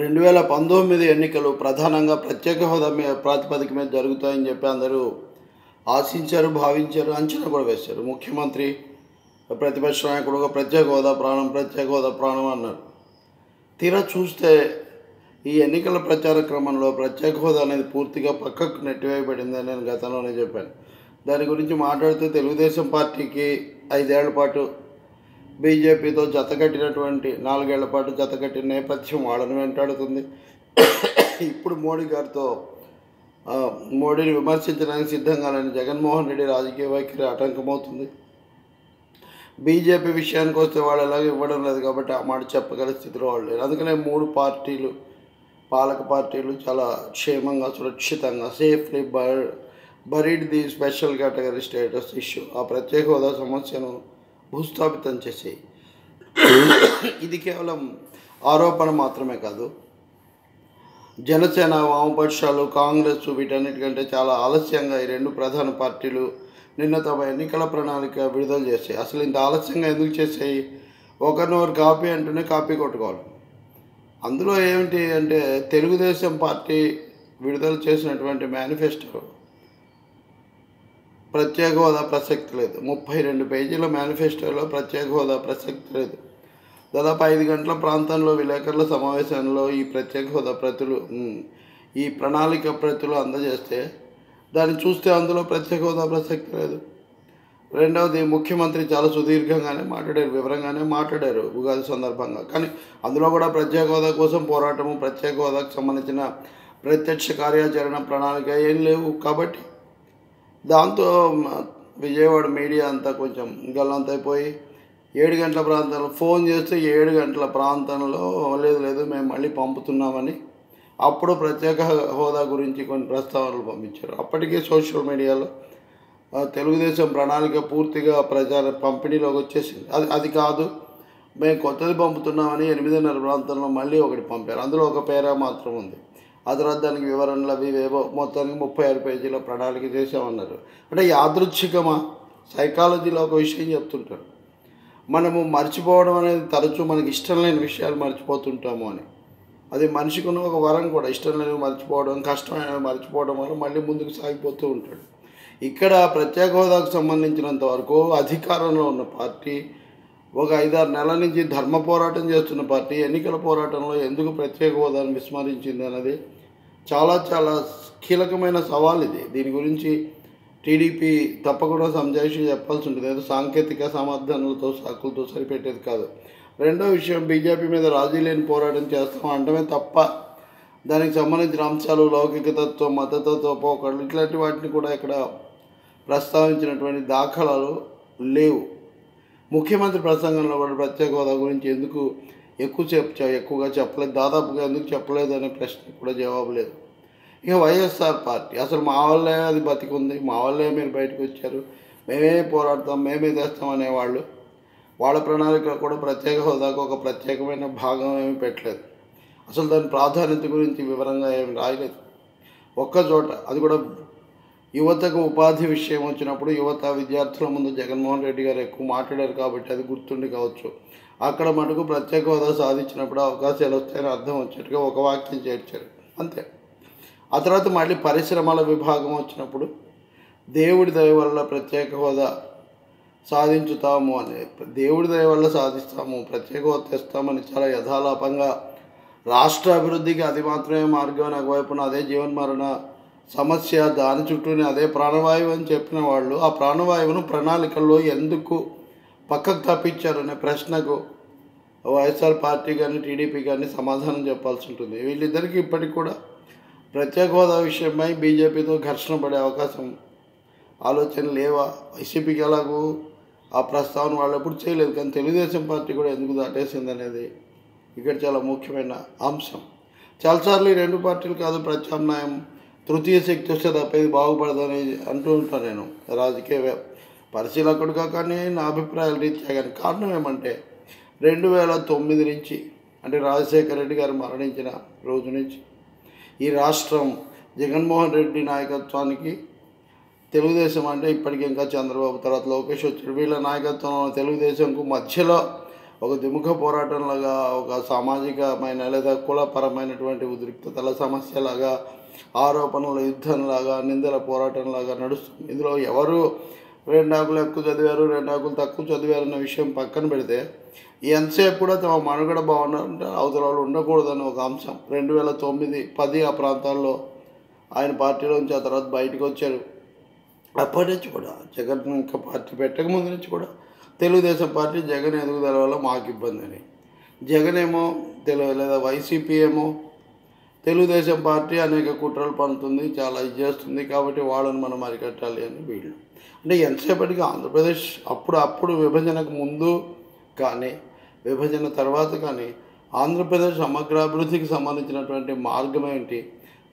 రెండు వేల పంతొమ్మిది ఎన్నికలు ప్రధానంగా ప్రత్యేక హోదా మీద ప్రాతిపదిక మీద జరుగుతాయని చెప్పి అందరూ ఆశించారు భావించారు అంచనా కూడా వేశారు. ముఖ్యమంత్రి ప్రతిపక్ష ఒక ప్రత్యేక హోదా ప్రాణం ప్రత్యేక హోదా ప్రాణం అన్నారు. తీరా చూస్తే ఈ ఎన్నికల ప్రచార క్రమంలో ప్రత్యేక హోదా అనేది పూర్తిగా పక్కకు నెట్టివేయబడిందని నేను గతంలోనే చెప్పాను. దాని గురించి మాట్లాడితే తెలుగుదేశం పార్టీకి ఐదేళ్ళ పాటు బీజేపీతో జతకట్టినటువంటి నాలుగేళ్ళ పాటు జతకట్టిన నేపథ్యం వాళ్ళని వెంటాడుతుంది. ఇప్పుడు మోడీ గారితో మోడీని విమర్శించడానికి సిద్ధంగా లేని జగన్మోహన్ రెడ్డి రాజకీయ వైఖరి ఆటంకమవుతుంది. బీజేపీ విషయానికి వస్తే వాళ్ళు ఎలాగో ఇవ్వడం లేదు కాబట్టి ఆ మాట చెప్పగల స్థితిలో వాళ్ళు లేరు. అందుకనే మూడు పార్టీలు పాలక పార్టీలు చాలా క్షేమంగా సురక్షితంగా సేఫ్లీ బర్ buried the special category status issue ఆ ప్రత్యేక హోదా సమస్యను భూస్థాపితం చేసే. ఇది కేవలం ఆరోపణ మాత్రమే కాదు. జనసేన వామపక్షాలు కాంగ్రెస్ వీటన్నిటికంటే చాలా ఆలస్యంగా ఈ రెండు ప్రధాన పార్టీలు నిన్న తమ ఎన్నికల ప్రణాళిక విడుదల చేసాయి అసలు ఇంత ఆలస్యంగా ఎందుకు చేసాయి ఒకరినొకరు కాపీ అంటూనే కాపీ కొట్టుకోవాలి. అందులో ఏమిటి అంటే తెలుగుదేశం పార్టీ విడుదల చేసినటువంటి మేనిఫెస్టో ప్రత్యేక హోదా ప్రసక్తి లేదు. ముప్పై రెండు పేజీల మేనిఫెస్టోలో ప్రత్యేక హోదా ప్రసక్తి లేదు. దాదాపు ఐదు గంటల ప్రాంతంలో విలేకరుల సమావేశంలో ఈ ప్రత్యేక హోదా ప్రతులు ఈ ప్రణాళిక ప్రతులు అందజేస్తే దాన్ని చూస్తే అందులో ప్రత్యేక హోదా ప్రసక్తి లేదు. రెండవది ముఖ్యమంత్రి చాలా సుదీర్ఘంగానే మాట్లాడారు వివరంగానే మాట్లాడారు ఉగాది సందర్భంగా. కానీ అందులో కూడా ప్రత్యేక హోదా కోసం పోరాటము ప్రత్యేక హోదాకు సంబంధించిన ప్రత్యక్ష కార్యాచరణ ప్రణాళిక ఏం లేవు. కాబట్టి దాంతో విజయవాడ మీడియా అంతా కొంచెం గల్లంతైపోయి ఏడు గంటల ప్రాంతంలో ఫోన్ చేస్తే ఏడు గంటల ప్రాంతంలో లేదు లేదు మేము మళ్ళీ పంపుతున్నామని అప్పుడు ప్రత్యేక హోదా గురించి కొన్ని ప్రస్తావనలు పంపించారు. అప్పటికే సోషల్ మీడియాలో తెలుగుదేశం ప్రణాళిక పూర్తిగా ప్రచార పంపిణీలోకి వచ్చేసింది. అది అది కాదు మేము కొత్తది పంపుతున్నామని ఎనిమిదిన్నర ప్రాంతంలో మళ్ళీ ఒకటి పంపారు. అందులో ఒక పేరా మాత్రం ఉంది. తర్వాత దానికి వివరణలు అవి ఏవో మొత్తానికి ముప్పై ఆరు పేజీల ప్రణాళిక చేసామన్నారు అంటే యాదృచ్ఛికమా? సైకాలజీలో ఒక విషయం చెప్తుంటారు మనము మర్చిపోవడం అనేది తరచూ మనకి ఇష్టం లేని విషయాలు మర్చిపోతుంటాము అని. అది మనిషికి ఉన్న ఒక వరం కూడా. ఇష్టం లేని మర్చిపోవడం కష్టమైన మర్చిపోవడం వల్ల మళ్ళీ ముందుకు సాగిపోతూ ఉంటాడు. ఇక్కడ ప్రత్యేక హోదాకు సంబంధించినంత వరకు అధికారంలో ఉన్న పార్టీ ఒక ఐదారు నెలల నుంచి ధర్మ పోరాటం చేస్తున్న పార్టీ ఎన్నికల పోరాటంలో ఎందుకు ప్రత్యేక హోదాను విస్మరించింది అన్నది చాలా చాలా కీలకమైన సవాల్ ఇది. దీని గురించి టీడీపీ తప్పకుండా సంజాయిషి చెప్పాల్సి ఉంటుంది. ఏదో సాంకేతిక సమర్థనలతో సాకులతో సరిపెట్టేది కాదు. రెండో విషయం బీజేపీ మీద రాజీ లేని పోరాటం చేస్తాం అంటమే తప్ప దానికి సంబంధించిన అంశాలు లౌకికతత్వం మతతత్వ పోకడలు ఇట్లాంటి వాటిని కూడా ఇక్కడ ప్రస్తావించినటువంటి దాఖలాలు లేవు. ముఖ్యమంత్రి ప్రసంగంలో కూడా ప్రత్యేక హోదా గురించి ఎందుకు ఎక్కువ చెప్ ఎక్కువగా చెప్పలేదు దాదాపుగా ఎందుకు చెప్పలేదు అనే ప్రశ్న కూడా జవాబు లేదు. ఇక వైఎస్ఆర్ పార్టీ అసలు మా వాళ్ళే అది బతికుంది మా వల్లే మీరు బయటకు వచ్చారు మేమే పోరాడతాం మేమే తెస్తాం అనేవాళ్ళు వాళ్ళ ప్రణాళికలు కూడా ప్రత్యేక హోదాకు ఒక ప్రత్యేకమైన భాగం ఏమీ పెట్టలేదు. అసలు దాని ప్రాధాన్యత గురించి వివరంగా ఏమి రాయలేదు. ఒక్క చోట అది కూడా యువతకు ఉపాధి విషయం వచ్చినప్పుడు యువత విద్యార్థుల ముందు జగన్మోహన్ రెడ్డి గారు ఎక్కువ మాట్లాడారు కాబట్టి అది గుర్తుండి కావచ్చు. అక్కడ మటుకు ప్రత్యేక హోదా సాధించినప్పుడు అవకాశాలు వస్తాయని అర్థం వచ్చేట్టుగా ఒక వాక్యం చేర్చారు. అంతే. ఆ తర్వాత మళ్ళీ పరిశ్రమల విభాగం వచ్చినప్పుడు దేవుడి దయ వల్ల ప్రత్యేక హోదా సాధించుతాము అని దేవుడి దయ వల్ల సాధిస్తాము ప్రత్యేక హోదా తెస్తామని చాలా యథాలాపంగా రాష్ట్ర అభివృద్ధికి అది మాత్రమే మార్గం నాకు వైపున అదే జీవన్మరణ సమస్య దాని చుట్టూనే అదే ప్రాణవాయువు అని చెప్పిన వాళ్ళు ఆ ప్రాణవాయువును ప్రణాళికల్లో ఎందుకు పక్కకు తప్పించారనే ప్రశ్నకు వైఎస్ఆర్ పార్టీ కానీ టీడీపీ కానీ సమాధానం చెప్పాల్సి ఉంటుంది. వీళ్ళిద్దరికీ ఇప్పటికి కూడా ప్రత్యేక హోదా విషయమై బీజేపీతో ఘర్షణ పడే అవకాశం ఆలోచన లేవా? వైసీపీకి ఎలాగూ ఆ ప్రస్తావన వాళ్ళు ఎప్పుడు చేయలేదు కానీ తెలుగుదేశం పార్టీ కూడా ఎందుకు దాటేసింది అనేది ఇక్కడ చాలా ముఖ్యమైన అంశం. చాలాసార్లు ఈ రెండు పార్టీలు కాదు ప్రత్యామ్నాయం తృతీయ శక్తి వస్తే తప్ప ఇది బాగుపడదని అంటూ ఉంటాను నేను. రాజకీయ పరిశీలకుడుగా కానీ నా అభిప్రాయాలు రీత్యా కానీ కారణం ఏమంటే రెండు వేల తొమ్మిది నుంచి అంటే రాజశేఖర రెడ్డి గారు మరణించిన రోజు నుంచి ఈ రాష్ట్రం జగన్మోహన్ రెడ్డి నాయకత్వానికి తెలుగుదేశం అంటే ఇప్పటికి ఇంకా చంద్రబాబు తర్వాత లోకేష్ వచ్చాడు. వీళ్ళ నాయకత్వం తెలుగుదేశంకు మధ్యలో ఒక ద్విముఖ పోరాటంలాగా ఒక సామాజికమైన లేదా కులపరమైనటువంటి ఉద్రిక్తతల సమస్యలాగా ఆరోపణల యుద్ధంలాగా నిందల పోరాటంలాగా నడుస్తుంది. ఇందులో ఎవరు రెండు ఆకులు ఎక్కువ చదివారు రెండు ఆకులు తక్కువ చదివారు అన్న విషయం పక్కన పెడితే ఎంతసేపు కూడా తమ మనుగడ బాగుండాలంటే అవతల వాళ్ళు ఉండకూడదని ఒక అంశం. రెండు వేల తొమ్మిది పది ఆ ప్రాంతాల్లో ఆయన పార్టీలోంచి ఆ తర్వాత బయటకు వచ్చారు అప్పటి నుంచి కూడా జగన్ ఇంకా పార్టీ పెట్టక ముందు నుంచి కూడా తెలుగుదేశం పార్టీ జగన్ ఎదుగుదల వల్ల మాకు ఇబ్బంది అని. జగన్ ఏమో తెలుగు లేదా వైసీపీ ఏమో తెలుగుదేశం పార్టీ అనేక కుట్రలు పండుతుంది చాలా ఇది చేస్తుంది కాబట్టి వాళ్ళని మనం అరికట్టాలి అని వీళ్ళు. అంటే ఎంతసేపటికి ఆంధ్రప్రదేశ్ అప్పుడు అప్పుడు విభజనకు ముందు కానీ విభజన తర్వాత కానీ ఆంధ్రప్రదేశ్ సమగ్రాభివృద్ధికి సంబంధించినటువంటి మార్గం ఏంటి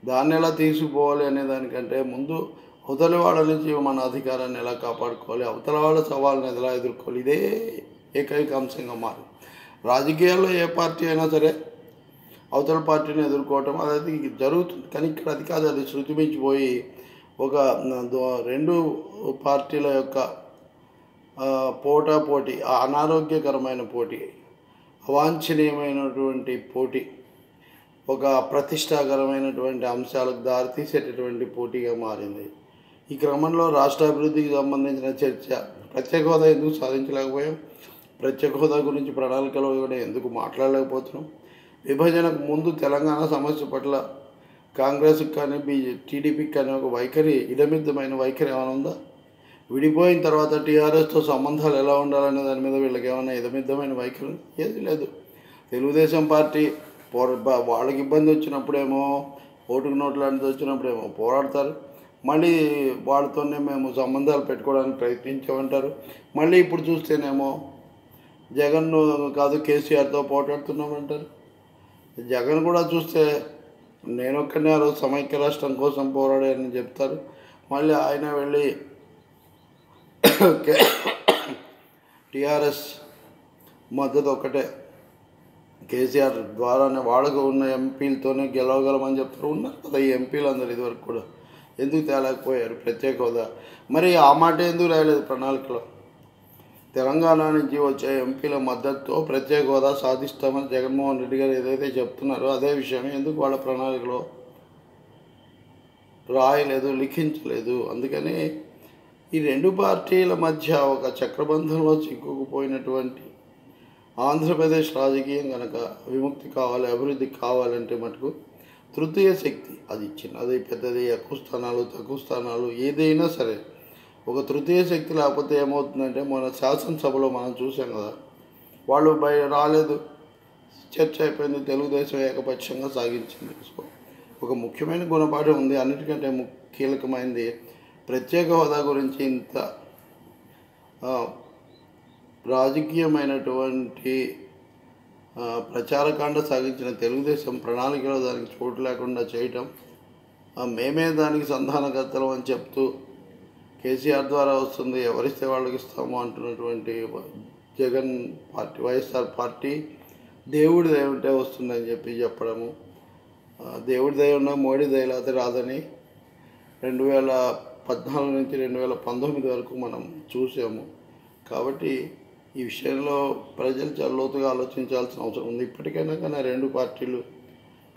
దాన్ని ఎలా తీసుకుపోవాలి అనే దానికంటే ముందు అవతల వాళ్ళ నుంచి మన అధికారాన్ని ఎలా కాపాడుకోవాలి? అవతల వాళ్ళ సవాళ్ళని ఎలా ఎదుర్కోవాలి? ఇదే ఏకైక అంశంగా మారి. రాజకీయాల్లో ఏ పార్టీ అయినా సరే అవతల పార్టీని ఎదుర్కోవటం అది జరుగుతుంది. కానీ ఇక్కడ అది కాదు అది శృతిమించిపోయి ఒక రెండు పార్టీల యొక్క పోటా పోటీ అనారోగ్యకరమైన పోటీ అవాంఛనీయమైనటువంటి పోటీ ఒక ప్రతిష్టాకరమైనటువంటి అంశాలకు దారితీసేటటువంటి పోటీగా మారింది. ఈ క్రమంలో రాష్ట్ర అభివృద్ధికి సంబంధించిన చర్చ. ప్రత్యేక హోదా ఎందుకు సాధించలేకపోయాం? ప్రత్యేక హోదా గురించి ప్రణాళికలో కూడా ఎందుకు మాట్లాడలేకపోతున్నాం? విభజనకు ముందు తెలంగాణ సమస్య పట్ల కాంగ్రెస్కి కానీ బీజే టీడీపీకి కానీ ఒక వైఖరి ఇదమిద్దమైన వైఖరి ఏమైనా ఉందా? విడిపోయిన తర్వాత టీఆర్ఎస్తో సంబంధాలు ఎలా ఉండాలనే దాని మీద వీళ్ళకి ఏమైనా ఇదమిద్దమైన వైఖరి? ఏది లేదు. తెలుగుదేశం పార్టీ పోరా వాళ్ళకి ఇబ్బంది వచ్చినప్పుడేమో ఓటుకు నోట్లాంటిది వచ్చినప్పుడేమో పోరాడతారు. మళ్ళీ వాళ్ళతోనే మేము సంబంధాలు పెట్టుకోవడానికి ప్రయత్నించామంటారు. మళ్ళీ ఇప్పుడు చూస్తేనేమో జగన్ కాదు కేసీఆర్తో పోటాడుతున్నామంటారు జగన్ కూడా చూస్తే నేను ఒక్కనే ఆ రోజు సమైక్య రాష్ట్రం కోసం పోరాడానని చెప్తారు. మళ్ళీ ఆయన వెళ్ళి టిఆర్ఎస్ మద్దతు ఒకటే కేసీఆర్ ద్వారానే వాళ్ళకు ఉన్న ఎంపీలతోనే గెలవగలమని చెప్తారు. ఉన్నారు కదా ఈ ఎంపీలు అందరు ఇదివరకు కూడా. ఎందుకు తేలేకపోయారు? ప్రత్యేక హోదా. మరి ఆ మాట ఎందుకు రాయలేదు ప్రణాళికలో? తెలంగాణ నుంచి వచ్చే ఎంపీల మద్దతుతో ప్రత్యేక హోదా సాధిస్తామని జగన్మోహన్ రెడ్డి గారు ఏదైతే చెప్తున్నారో అదే విషయం ఎందుకు వాళ్ళ ప్రణాళికలో రాయలేదు లిఖించలేదు? అందుకని ఈ రెండు పార్టీల మధ్య ఒక చక్రబంధంలో చిక్కుకుపోయినటువంటి ఆంధ్రప్రదేశ్ రాజకీయం కనుక విముక్తి కావాలి అభివృద్ధి కావాలంటే మటుకు తృతీయ శక్తి అది చిన్నది పెద్దది ఎక్కువ స్థానాలు తక్కువ స్థానాలు ఏదైనా సరే. ఒక తృతీయ శక్తి లేకపోతే ఏమవుతుందంటే మన శాసనసభలో మనం చూసాం కదా వాళ్ళు బయ రాలేదు. చర్చ అయిపోయింది తెలుగుదేశం ఏకపక్షంగా సాగించింది. సో ఒక ముఖ్యమైన గుణపాఠం ఉంది. అన్నిటికంటే కీలకమైంది కీలకమైనది ప్రత్యేక హోదా గురించి ఇంత రాజకీయమైనటువంటి ప్రచారకాండ సాగించిన తెలుగుదేశం ప్రణాళికలో దానికి చోటు లేకుండా చేయటం మేమే దానికి సంధానకర్తలం అని చెప్తూ కేసీఆర్ ద్వారా వస్తుంది ఎవరిస్తే వాళ్ళకి ఇస్తాము అంటున్నటువంటి జగన్ పార్టీ వైఎస్ఆర్ పార్టీ దేవుడి దయ వస్తుందని చెప్పి చెప్పడము. దేవుడి దయ ఉన్న మోడీ దయలాతే రాదని రెండు వేల పద్నాలుగు నుంచి రెండు వేల పంతొమ్మిది వరకు మనం చూసాము. కాబట్టి ఈ విషయంలో ప్రజలు చాలా లోతుగా ఆలోచించాల్సిన అవసరం ఉంది. ఇప్పటికైనా కానీ రెండు పార్టీలు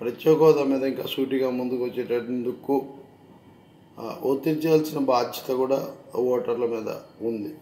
ప్రత్యేక హోదా మీద ఇంకా సూటిగా ముందుకు వచ్చేటందుకు ఒత్తిడి చేయాల్సిన బాధ్యత కూడా ఓటర్ల మీద ఉంది.